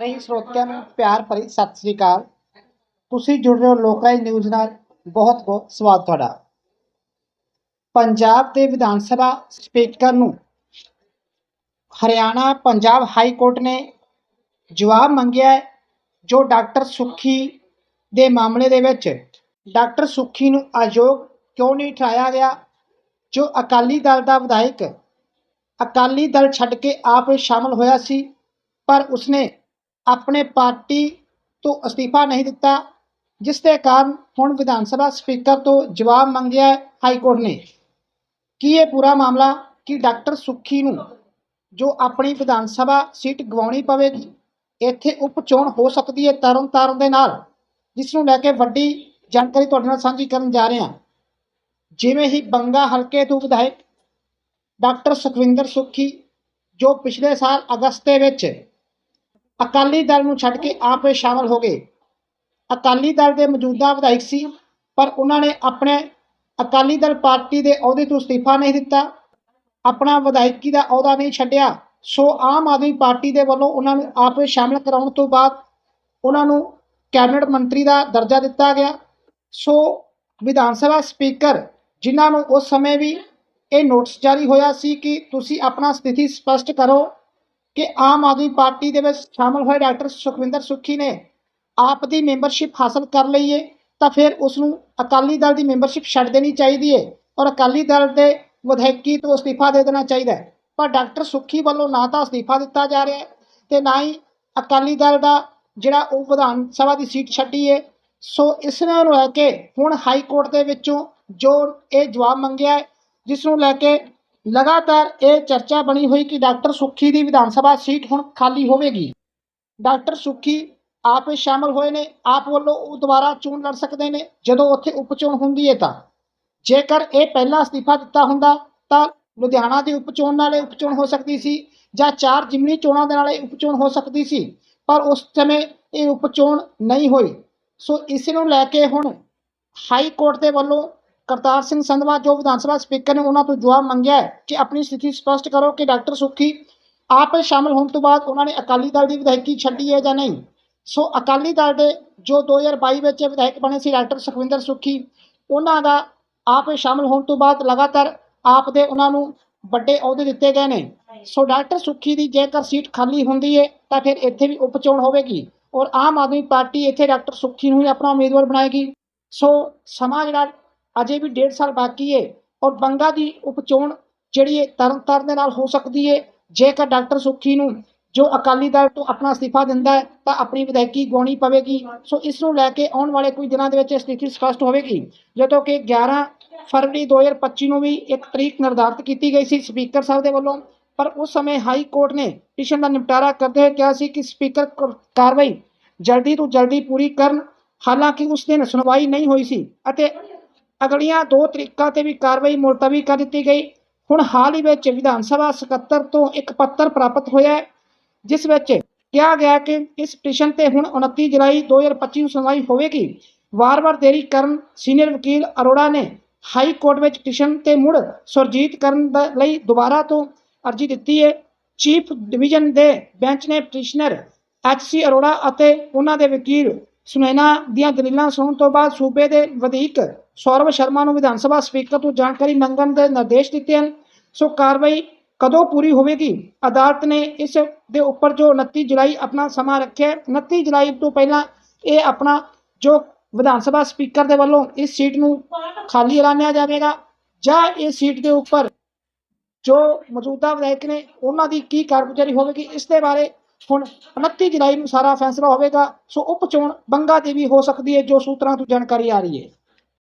ਰਹੀ ਸਰੋਤਿਆਂ ਨੂੰ ਪਿਆਰ ਭਰੀ ਸਤਿ ਸ੍ਰੀ ਅਕਾਲ। ਤੁਸੀਂ ਜੁੜ ਰਹੇ ਹੋ ਲੋਕਰਾਜ ਨਿਊਜ਼ ਨਾਲ। ਬਹੁਤ ਬਹੁਤ ਸਵਾਗਤ ਤੁਹਾਡਾ। ਪੰਜਾਬ ਦੇ ਵਿਧਾਨ ਸਭਾ ਸਪੀਕਰ ਨੂੰ ਹਰਿਆਣਾ ਪੰਜਾਬ ਹਾਈ ਕੋਰਟ ਨੇ ਜਵਾਬ ਮੰਗਿਆ ਜੋ ਡਾਕਟਰ ਸੁੱਖੀ ਦੇ ਮਾਮਲੇ ਦੇ ਵਿੱਚ ਡਾਕਟਰ ਸੁੱਖੀ ਨੂੰ ਅਯੋਗ ਕਿਉਂ ਨਹੀਂ ਠਹਿਰਾਇਆ ਗਿਆ, ਜੋ ਅਕਾਲੀ ਦਲ ਦਾ ਵਿਧਾਇਕ ਅਕਾਲੀ ਦਲ ਛੱਡ ਕੇ ਆਪ ਸ਼ਾਮਲ ਹੋਇਆ ਸੀ, ਪਰ ਉਸਨੇ ਆਪਣੇ ਪਾਰਟੀ ਤੋਂ ਅਸਤੀਫਾ ਨਹੀਂ ਦਿੱਤਾ, ਜਿਸ ਦੇ ਕਾਰਨ ਹੁਣ ਵਿਧਾਨ ਸਭਾ ਸਪੀਕਰ ਤੋਂ ਜਵਾਬ ਮੰਗਿਆ ਹਾਈ ਕੋਰਟ ਨੇ। ਕੀ ਇਹ ਪੂਰਾ ਮਾਮਲਾ ਕਿ ਡਾਕਟਰ ਸੁੱਖੀ ਨੂੰ ਜੋ ਆਪਣੀ ਵਿਧਾਨ ਸਭਾ ਸੀਟ ਗਵਾਉਣੀ ਪਵੇਗੀ, ਇੱਥੇ ਉਪ ਚੋਣ ਹੋ ਸਕਦੀ ਹੈ ਤਰਨ ਤਾਰਨ ਦੇ ਨਾਲ? ਜਿਸ ਨੂੰ ਲੈ ਕੇ ਵੱਡੀ ਜਾਣਕਾਰੀ ਤੁਹਾਡੇ ਨਾਲ ਸਾਂਝੀ ਕਰਨ ਜਾ ਰਹੇ। ਹਾਂ ਜਿਵੇਂ ਹੀ ਬੰਗਾ ਹਲਕੇ ਤੋਂ ਵਿਧਾਇਕ ਡਾਕਟਰ ਸੁਖਵਿੰਦਰ ਸੁੱਖੀ, ਜੋ ਪਿਛਲੇ ਸਾਲ ਅਗਸਤ ਦੇ ਵਿੱਚ ਅਕਾਲੀ ਦਲ ਨੂੰ ਛੱਡ ਕੇ ਆਪ ਵਿੱਚ ਸ਼ਾਮਲ ਹੋ ਗਏ। ਅਕਾਲੀ ਦਲ ਦੇ ਮੌਜੂਦਾ ਵਿਧਾਇਕ ਸੀ, ਪਰ ਉਹਨਾਂ ਨੇ ਆਪਣੇ ਅਕਾਲੀ ਦਲ ਪਾਰਟੀ ਦੇ ਅਹੁਦੇ ਤੋਂ ਅਸਤੀਫਾ ਨਹੀਂ ਦਿੱਤਾ। ਆਪਣਾ ਵਿਧਾਇਕੀ ਦਾ ਅਹੁਦਾ ਨਹੀਂ ਛੱਡਿਆ, ਸੋ ਆਮ ਆਦਮੀ ਪਾਰਟੀ ਦੇ ਵੱਲੋਂ ਉਹਨਾਂ ਨੂੰ ਆਪ ਵਿੱਚ ਸ਼ਾਮਲ ਕਰਾਉਣ ਤੋਂ ਬਾਅਦ ਉਹਨਾਂ ਨੂੰ ਕੈਬਨਿਟ ਮੰਤਰੀ ਦਾ ਦਰਜਾ ਦਿੱਤਾ ਗਿਆ। ਸੋ ਵਿਧਾਨ ਸਭਾ ਸਪੀਕਰ, ਜਿਨ੍ਹਾਂ ਨੂੰ ਉਸ ਸਮੇਂ ਵੀ ਇਹ ਨੋਟਿਸ ਜਾਰੀ ਹੋਇਆ ਸੀ ਕਿ ਤੁਸੀਂ ਆਪਣਾ ਸਥਿਤੀ ਸਪਸ਼ਟ ਕਰੋ ਕਿ ਆਮ ਆਦਮੀ ਪਾਰਟੀ ਦੇ ਵਿੱਚ ਸ਼ਾਮਲ ਹੋਏ ਡਾਕਟਰ ਸੁਖਵਿੰਦਰ ਸੁੱਖੀ ਨੇ ਆਪ ਦੀ ਮੈਂਬਰਸ਼ਿਪ ਹਾਸਲ ਕਰ ਲਈ ਹੈ ਤਾਂ ਫਿਰ ਉਸ ਨੂੰ ਅਕਾਲੀ ਦਲ ਦੀ ਮੈਂਬਰਸ਼ਿਪ ਛੱਡ ਦੇਣੀ ਚਾਹੀਦੀ ਹੈ ਔਰ ਅਕਾਲੀ ਦਲ ਦੇ ਵਿਧਾਇਕੀ ਤੋਂ ਅਸਤੀਫਾ ਦੇ ਦੇਣਾ ਚਾਹੀਦਾ ਹੈ। ਪਰ ਡਾਕਟਰ ਸੁੱਖੀ ਵੱਲੋਂ ਨਾ ਤਾਂ ਅਸਤੀਫਾ ਦਿੱਤਾ ਜਾ ਰਿਹਾ ਹੈ ਤੇ ਨਾ ਹੀ ਅਕਾਲੀ ਦਲ ਦਾ ਜਿਹੜਾ ਉਹ ਵਿਧਾਨ ਸਭਾ ਦੀ ਸੀਟ ਛੱਡੀ ਹੈ ਸੋ ਇਸ ਨੂੰ ਲੈ ਕੇ ਹੁਣ ਹਾਈ ਕੋਰਟ ਦੇ ਵਿੱਚੋਂ ਜੋ ਇਹ ਜਵਾਬ ਮੰਗਿਆ ਜਿਸ ਨੂੰ ਲੈ ਕੇ ਲਗਾਤਾਰ ਇਹ ਚਰਚਾ ਬਣੀ ਹੋਈ ਕਿ ਡਾਕਟਰ ਸੁੱਖੀ ਦੀ ਵਿਧਾਨ ਸਭਾ ਸੀਟ ਹੁਣ ਖਾਲੀ ਹੋਵੇਗੀ। ਡਾਕਟਰ ਸੁੱਖੀ ਆਪ ਸ਼ਾਮਲ ਹੋਏ ਨੇ, ਆਪ ਵੱਲੋਂ ਉਹ ਦੁਬਾਰਾ ਚੋਣ ਲੜ ਸਕਦੇ ਨੇ, ਜਦੋਂ ਉੱਥੇ ਉਪਚੋਣ ਹੁੰਦੀ ਹੈ ਤਾਂ। ਜੇਕਰ ਇਹ ਪਹਿਲਾ ਅਸਤੀਫਾ ਦਿੱਤਾ ਹੁੰਦਾ, ਤਾਂ ਲੁਧਿਆਣਾ ਦੀ ਉਪਚੋਣ ਨਾਲੇ ਉਪਚੋਣ ਹੋ ਸਕਦੀ ਸੀ, ਜਾਂ ਚਾਰ ਜਿਮਨੀ ਚੋਣਾਂ ਦੇ ਨਾਲੇ ਉਪਚੋਣ ਹੋ ਸਕਦੀ ਸੀ, ਪਰ ਉਸ ਸਮੇਂ ਇਹ ਉਪਚੋਣ ਨਹੀਂ ਹੋਈ। ਸੋ ਇਸ ਨੂੰ ਲੈ ਕੇ ਹੁਣ ਹਾਈ ਕੋਰਟ ਦੇ ਵੱਲੋਂ ਕਰਤਾਰ ਸਿੰਘ ਸੰਧਵਾ, ਜੋ ਵਿਧਾਨ ਸਭਾ ਸਪੀਕਰ ਨੇ ਉਹਨਾਂ ਤੋਂ ਜਵਾਬ ਮੰਗਿਆ ਕਿ ਆਪਣੀ ਸਥਿਤੀ ਸਪਸ਼ਟ ਕਰੋ ਕਿ ਡਾਕਟਰ ਸੁੱਖੀ ਆਪ ਸ਼ਾਮਲ ਹੋਣ ਤੋਂ ਬਾਅਦ ਉਹਨਾਂ ਨੇ ਅਕਾਲੀ ਦਲ ਦੀ ਵਿਧਾਇਕੀ ਛੱਡੀ ਹੈ ਜਾਂ ਨਹੀਂ। ਸੋ ਅਕਾਲੀ ਦਲ ਦੇ ਜੋ 2022 ਵਿੱਚ ਵਿਧਾਇਕ ਬਣੇ ਸੀ ਡਾਕਟਰ ਸੁਖਵਿੰਦਰ ਸੁੱਖੀ, ਉਹਨਾਂ ਦਾ ਆਪ ਸ਼ਾਮਲ ਹੋਣ ਤੋਂ ਬਾਅਦ ਲਗਾਤਾਰ ਆਪ ਦੇ ਉਹਨਾਂ ਨੂੰ ਵੱਡੇ ਅਹੁਦੇ ਦਿੱਤੇ ਗਏ ਨੇ। ਸੋ ਡਾਕਟਰ ਸੁੱਖੀ ਦੀ ਜੇਕਰ ਸੀਟ ਖਾਲੀ ਹੁੰਦੀ ਹੈ ਤਾਂ ਫਿਰ ਇੱਥੇ ਵੀ ਉਪਚੋਣ ਹੋਵੇਗੀ ਔਰ ਆਮ ਆਦਮੀ ਪਾਰਟੀ ਇੱਥੇ ਡਾਕਟਰ ਸੁੱਖੀ ਨੂੰ ਹੀ ਆਪਣਾ ਉਮੀਦਵਾਰ ਬਣਾਏਗੀ। ਸੋ ਸਮਾਂ ਜਿਹੜਾ ਅਜੇ ਵੀ 1.5 ਸਾਲ ਬਾਕੀ ਹੈ ਔਰ ਬੰਗਾ ਦੀ ਉਪਚੋਣ ਜਿਹੜੀ ਹੈ ਤਰਨ ਤਾਰਨ ਦੇ ਨਾਲ ਹੋ ਸਕਦੀ ਹੈ ਜੇਕਰ ਡਾਕਟਰ ਸੁੱਖੀ ਨੂੰ ਜੋ ਅਕਾਲੀ ਦਲ ਤੋਂ ਆਪਣਾ ਅਸਤੀਫਾ ਦਿੰਦਾ ਹੈ, ਤਾਂ ਆਪਣੀ ਵਿਧਾਇਕੀ ਗਵਾਉਣੀ ਪਵੇਗੀ। ਸੋ ਇਸ ਨੂੰ ਲੈ ਕੇ ਆਉਣ ਵਾਲੇ ਕੁਝ ਦਿਨਾਂ ਦੇ ਵਿੱਚ ਇਹ ਸਥਿਤੀ ਸਪਸ਼ਟ ਹੋਵੇਗੀ। ਜਦੋਂ ਕਿ 11 ਫਰਵਰੀ 2025 ਨੂੰ ਵੀ ਇੱਕ ਤਰੀਕ ਨਿਰਧਾਰਤ ਕੀਤੀ ਗਈ ਸੀ ਸਪੀਕਰ ਸਾਹਿਬ ਦੇ ਵੱਲੋਂ, ਪਰ ਉਸ ਸਮੇਂ ਹਾਈ ਕੋਰਟ ਨੇ ਪਟੀਸ਼ਨ ਦਾ ਨਿਪਟਾਰਾ ਕਰਦੇ ਹੋਏ ਕਿਹਾ ਸੀ ਕਿ ਸਪੀਕਰ ਕਾਰਵਾਈ ਜਲਦੀ ਤੋਂ ਜਲਦੀ ਪੂਰੀ ਕਰਨ, ਹਾਲਾਂਕਿ ਉਸ ਦਿਨ ਸੁਣਵਾਈ ਨਹੀਂ ਹੋਈ ਸੀ ਅਤੇ ਅਗਲੀਆਂ ਦੋ ਤਰੀਕਾਂ ਤੇ ਵੀ ਕਾਰਵਾਈ ਮੁਲਤਵੀ ਕਰ ਦਿੱਤੀ ਗਈ। ਹੁਣ ਹਾਲ ਹੀ ਵਿੱਚ ਵਿਧਾਨ ਸਭਾ ਸਕੱਤਰ ਤੋਂ ਇੱਕ ਪੱਤਰ ਪ੍ਰਾਪਤ ਹੋਇਆ ਜਿਸ ਵਿੱਚ ਕਿਹਾ ਗਿਆ ਕਿ ਇਸ ਪਟੀਸ਼ਨ ਤੇ ਹੁਣ 29 ਜੁਲਾਈ 2025 ਨੂੰ ਸੁਣਵਾਈ ਹੋਵੇਗੀ। ਵਾਰ-ਵਾਰ ਦੇਰੀ ਕਰਨ ਸੀਨੀਅਰ ਵਕੀਲ ਅਰੋੜਾ ਨੇ ਹਾਈ ਕੋਰਟ ਵਿੱਚ ਪਟੀਸ਼ਨ ਤੇ ਮੁੜ ਸੁਰਜੀਤ ਕਰਨ ਦਾ ਲਈ ਦੁਬਾਰਾ ਤੋਂ ਅਰਜ਼ੀ ਦਿੱਤੀ ਹੈ। ਚੀਫ ਡਿਵੀਜ਼ਨ ਦੇ ਬੈਂਚ ਨੇ ਪਟੀਸ਼ਨਰ ਐਚ ਸੀ ਅਰੋੜਾ ਅਤੇ ਉਹਨਾਂ ਦੇ ਵਕੀਲ ਸੁਨੈਨਾ ਦੀਆਂ ਦਲੀਲਾਂ ਸੁਣਨ ਤੋਂ ਬਾਅਦ ਸੂਬੇ ਦੇ ਵਧੀਕ ਸੌਰਵ ਸ਼ਰਮਾ ਨੂੰ ਵਿਧਾਨ ਸਭਾ ਸਪੀਕਰ ਤੋਂ ਜਾਣਕਾਰੀ ਮੰਗਣ ਦੇ ਨਿਰਦੇਸ਼ ਦਿੱਤੇ ਹਨ। ਸੋ ਕਾਰਵਾਈ ਕਦੋਂ ਪੂਰੀ ਹੋਵੇਗੀ? ਅਦਾਲਤ ਨੇ ਇਸ ਦੇ ਉੱਪਰ ਜੋ 29 ਜੁਲਾਈ ਆਪਣਾ ਸਮਾਂ ਰੱਖਿਆ ਹੈ। 29 ਜੁਲਾਈ ਤੋਂ ਪਹਿਲਾਂ ਇਹ ਆਪਣਾ ਜੋ ਵਿਧਾਨ ਸਭਾ ਸਪੀਕਰ ਦੇ ਵੱਲੋਂ ਇਸ ਸੀਟ ਨੂੰ ਖਾਲੀ ਐਲਾਨਿਆ ਜਾਵੇਗਾ ਜਾਂ ਇਸ ਸੀਟ ਦੇ ਉੱਪਰ ਜੋ ਮੌਜੂਦਾ ਵਿਧਾਇਕ ਨੇ ਉਹਨਾਂ ਦੀ ਕੀ ਕਾਰਗੁਜ਼ਾਰੀ ਹੋਵੇਗੀ, ਇਸ ਦੇ ਬਾਰੇ ਹੁਣ 29 ਜੁਲਾਈ ਨੂੰ ਸਾਰਾ ਫੈਸਲਾ ਹੋਵੇਗਾ। ਸੋ ਉਪ ਚੋਣ ਬੰਗਾ ਦੀ ਵੀ ਹੋ ਸਕਦੀ ਹੈ ਜੋ ਸੂਤਰਾਂ ਤੋਂ ਜਾਣਕਾਰੀ ਆ ਰਹੀ ਹੈ।